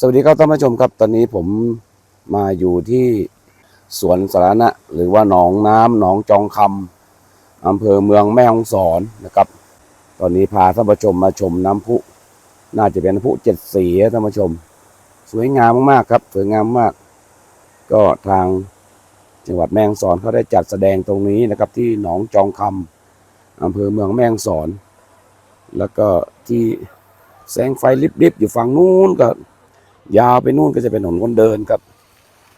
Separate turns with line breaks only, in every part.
สวัสดีครับท่านผู้ชมครับ ตอนนี้ผมมาอยู่ที่สวนสาธารณะหรือว่าหนองน้ำหนองจองคำอำเภอเมืองแม่ฮ่องสอนนะครับ ตอนนี้พาท่านผู้ชมมาชมน้ำพุ น่าจะเป็นน้ำพุเจ็ดสีท่านผู้ชม สวยงามมากๆครับ สวยงามมาก ก็ทางจังหวัดแม่ฮ่องสอนเขาได้จัดแสดงตรงนี้นะครับ ที่หนองจองคำอำเภอเมืองแม่ฮ่องสอน แล้วก็ที่แสงไฟลิบๆอยู่ฝั่งนู้นก็ ยาวไปนู่นก็จะเป็นถนนคนเดินครับ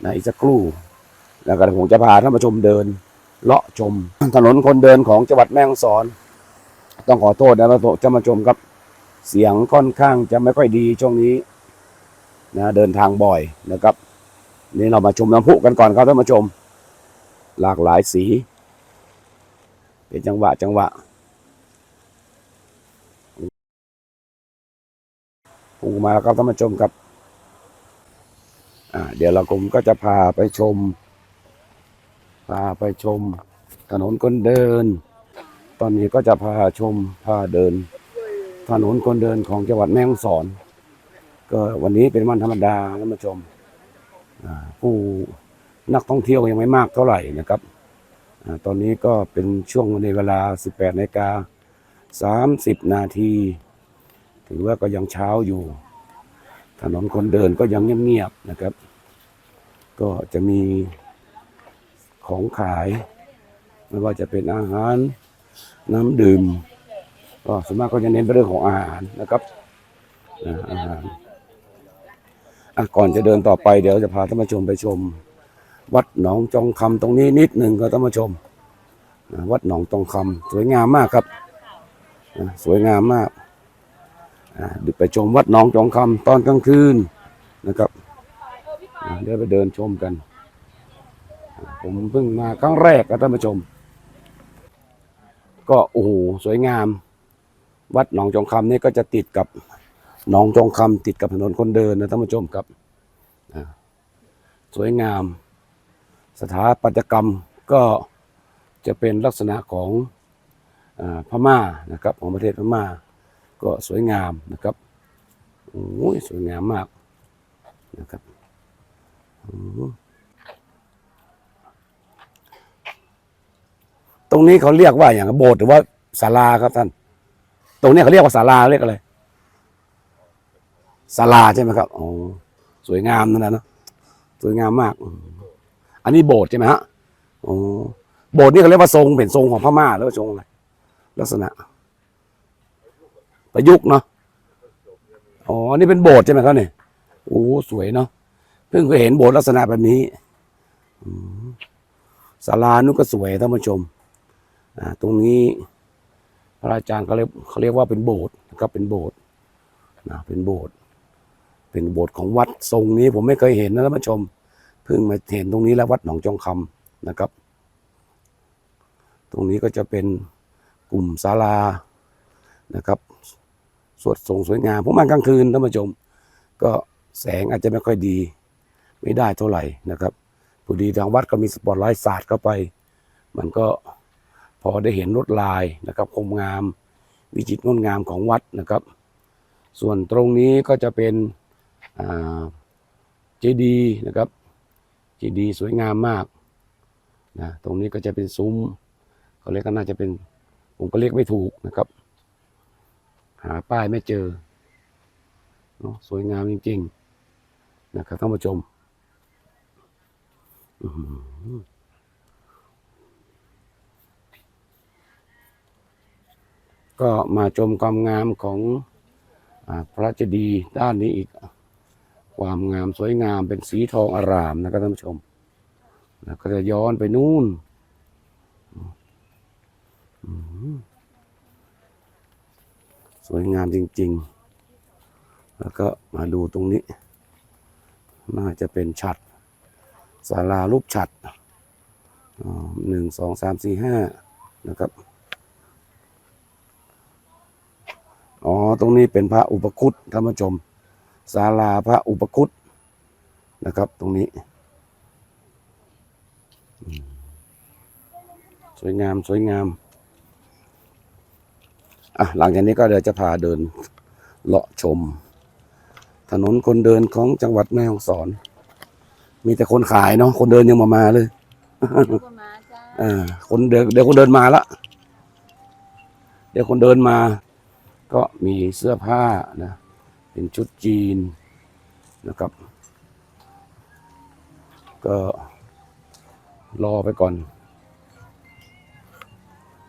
นะอีกสักครู่ แล้วก็ผมจะพาท่านผู้ชมเดิน เลาะชม ถนนคนเดินของจังหวัดแม่ฮ่องสอน ต้องขอโทษนะท่านผู้ชมครับ เสียงค่อนข้างจะไม่ค่อยดีช่วงนี้นะเดินทางบ่อยนะครับ นี่เรามาชมน้ำพุกันก่อนครับท่านผู้ชม หลากหลายสี เป็นจังหวะจังหวะปูมาแล้วครับท่านผู้ชมครับ เดี๋ยวเราผมก็จะพาไปชม พาไปชม ถนนคนเดิน ตอนนี้ก็จะพาชมพาเดิน ถนนคนเดินของจังหวัดแม่ฮ่องสอน ก็วันนี้เป็นวันธรรมดาท่านผู้ชมผู้นักท่องเที่ยวยังไม่มากเท่าไหร่นะครับอตอนนี้ก็เป็นช่วงในเวลา 18นาฬิกา30 นาที ถือว่าก็ยังเช้าอยู่ ถนนคนเดินก็ยังเงียบๆนะครับ ก็จะมีของขาย ไม่ว่าจะเป็นอาหารน้ำดื่มก็ส่วนมากก็จะเน้นไปเรื่องของอาหารนะครับอาหารก่อนจะเดินต่อไปเดี๋ยวจะพาท่านผู้ชมไปชม วัดหนองจองคำตรงนี้นิดหนึ่งครับท่านผู้ชมวัดหนองจองคำสวยงามมากครับสวยงามมาก เดี๋ยวไปชมวัดหนองจองคำตอนกลางคืนนะครับเดี๋ยวไปเดินชมกัน ผมเพิ่งมาครั้งแรกครับท่านผู้ชม ก็โอ้โหสวยงาม วัดหนองจองคำนี่ก็จะติดกับหนองจองคำติดกับถนนคนเดินนะท่านผู้ชมครับสวยงาม สถาปัตยกรรมก็จะเป็นลักษณะของอพม่านะครับของประเทศพม่า ก็สวยงามนะครับโอ้ยสวยงามมากนะครับตรงนี้เขาเรียกว่าอย่างโบสถ์หรือว่าศาลาครับท่าน ตรงนี้เขาเรียกว่าศาลาเรียกอะไรศาลาใช่ไหมครับอ๋อสวยงามนั่นนะเนะสวยงามมาก อันนี้โบสถ์ใช่ไหมฮะอ๋อโบสถ์นี่เขาเรียกว่าทรงเป็นทรงของพม่าหรือว่าทรงอะไรลักษณะ ประยุกต์เนาะอ๋อนี่เป็นโบสถ์ใช่ไหมครับเนี่ยโอ้สวยเนาะเพิ่งเคยเห็นโบสถ์ลักษณะแบบนี้ศาลานุก็สวยท่านผู้ชมอ่าตรงนี้พระอาจารย์เขาเรียกเขาเรียกว่าเป็นโบสถ์นะครับเป็นโบสถ์นะเป็นโบสถ์เป็นโบสถ์ของวัดทรงนี้ ผมไม่เคยเห็นนะท่านผู้ชม เพิ่งมาเห็นตรงนี้แล้ววัดหนองจองคำนะครับ ตรงนี้ก็จะเป็นกลุ่มศาลา นะครับสวดทรงสวยงามผมมากลางคืนท่านผู้ชม ก็แสงอาจจะไม่ค่อยดี ไม่ได้เท่าไหร่นะครับพอดีทางวัดก็มีสปอตไลท์สาดเข้าไป มันก็พอได้เห็นลวดลายนะครับคมงาม วิจิตรงดงามของวัดนะครับ ส่วนตรงนี้ก็จะเป็นเจดีนะครับเจดีสวยงามมากนะตรงนี้ก็จะเป็นซุ้มเขาเรียกก็น่าจะเป็นผมก็เรียกไม่ถูกนะครับ หาป้ายไม่เจอเนาะสวยงามจริง ๆ นะครับท่านผู้ชมก็มาชมความงามของอพระเจดีย์ด้านนี้อีก ความงามสวยงามเป็นสีทองอารามนะครับท่านผู้ชม แล้วก็จะย้อนไปนู่น อื้อหือ สวยงามจริง ๆ แล้วก็มาดูตรงนี้ น่าจะเป็นฉัดศาลารูปฉัดหนึ่งสองสามสี่ห้านะครับ อ๋อ ตรงนี้เป็นพระอุปคุตท่านผู้ชมศาลาพระอุปคุตนะครับ ตรงนี้ สวยงามสวยงาม อะหลังจากนี้ก็เดี๋ยวจะพาเดินเลาะชม ถนนคนเดินของจังหวัดแม่ฮ่องสอน มีแต่คนขายเนาะคนเดินยังมามาเลย
ก็มาจ้า
อ่าคนเดินเดี๋ยวคนเดินมาละเดี๋ยวคนเดินมา ก็มีเสื้อผ้านะเป็นชุดจีนนะครับ ก็รอไปก่อน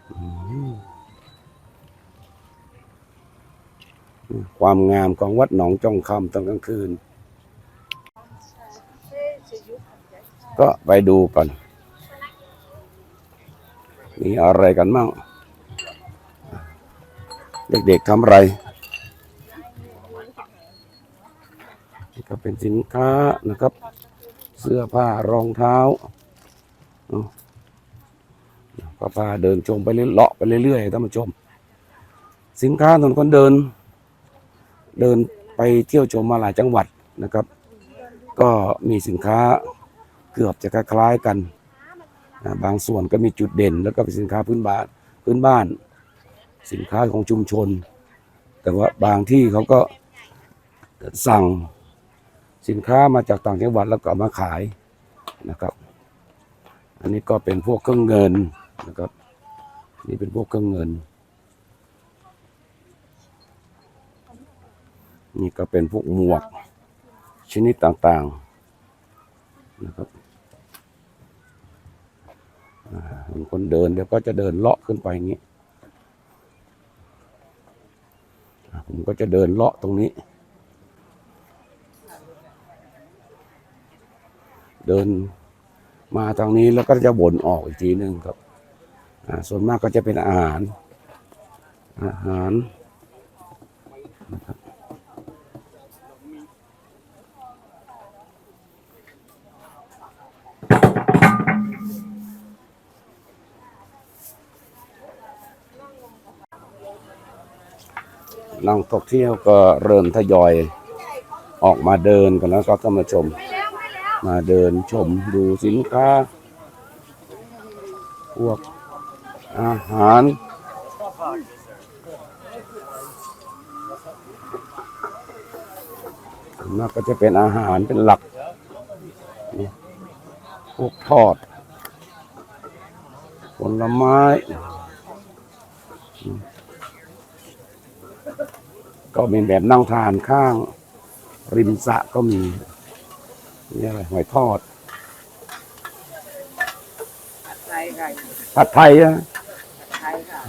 อืม ความงามของวัดหนองจองคำตอนกลางคืน ก็ไปดูก่อนมีอะไรกันบ้างเด็กๆทำอะไรนี่ก็เป็นสินค้านะครับ เสื้อผ้ารองเท้าเนาะก็พาเดินชมไปเรื่อยเลาะไปเรื่อยๆท่านผู้ชม สินค้าถนนคนเดิน เดินไปเที่ยวชมมาหลายจังหวัดนะครับ ก็มีสินค้าเกือบจะคล้ายๆกันนะบางส่วนก็มีจุดเด่น แล้วก็เป็นสินค้าพื้นบ้านพื้นบ้าน สินค้าของชุมชน แต่ว่าบางที่เขาก็สั่งสินค้ามาจากต่างจังหวัดแล้วก็มาขายนะครับ อันนี้ก็เป็นพวกเครื่องเงินนะครับ นี่เป็นพวกเครื่องเงิน นี่ก็เป็นพวกหมวกชนิดต่างๆนะครับเห็นคนเดินเดี๋ยวก็จะเดินเลาะขึ้นไปอย่างนี้ผมก็จะเดินเลาะตรงนี้ เดินมาทางนี้แล้วก็จะบ่นออกอีกทีหนึ่งครับส่วนมากก็จะเป็นอาหารอาหารนะครับ นักท่องเที่ยวก็เริ่มทยอยออกมาเดินกันแล้วก็ท่านผู้ชม มาเดินชมดูสินค้า พวกอาหารส่าก็จะเป็นอาหารเป็นหลัก พวกทอด ผลไม้ ก็เป็นแบบนั่งทานข้าง ริมสระก็มีนี่อะไรหอยทอด
ไทยค่ะ
ผัดไทยนะ
ไทยค่ะ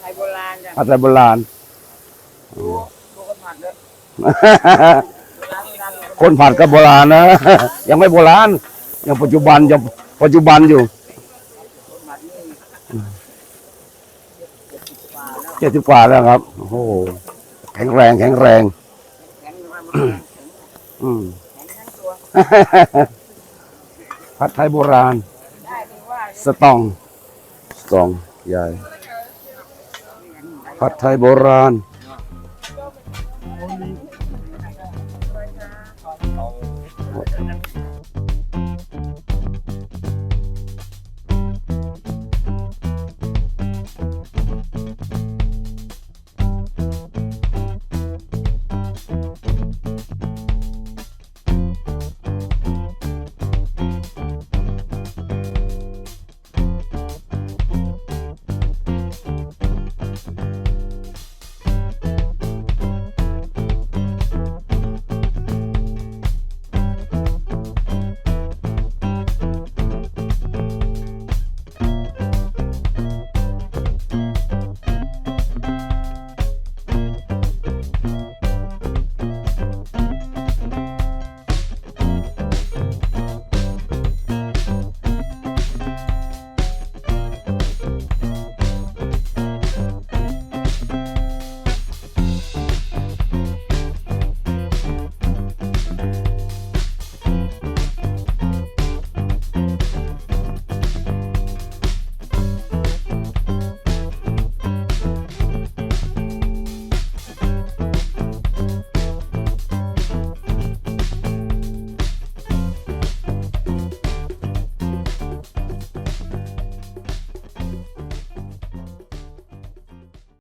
ไทยโบราณจ้ะ
ผัดไทยโบราณ
ดูคนผัดเลยโบราณโบราณ
คนผัดก็โบราณนะ ยังไม่โบราณ ยังปัจจุบันยังปัจจุบันอยู่
คนผัดนี่เจ็ดสิบกว่าแล้ว
เจ็ดสิบกว่าแล้วครับ โอ้โห แข็งแรงแข็งแรง
แข็งอยู่ว่ามันแข็ง
อืม
แข็งทั้งตัว
ผัดไทยโบราณ
ได้ที่ว่า
สตองสตองใหญ่ผัดไทยโบราณ
ไ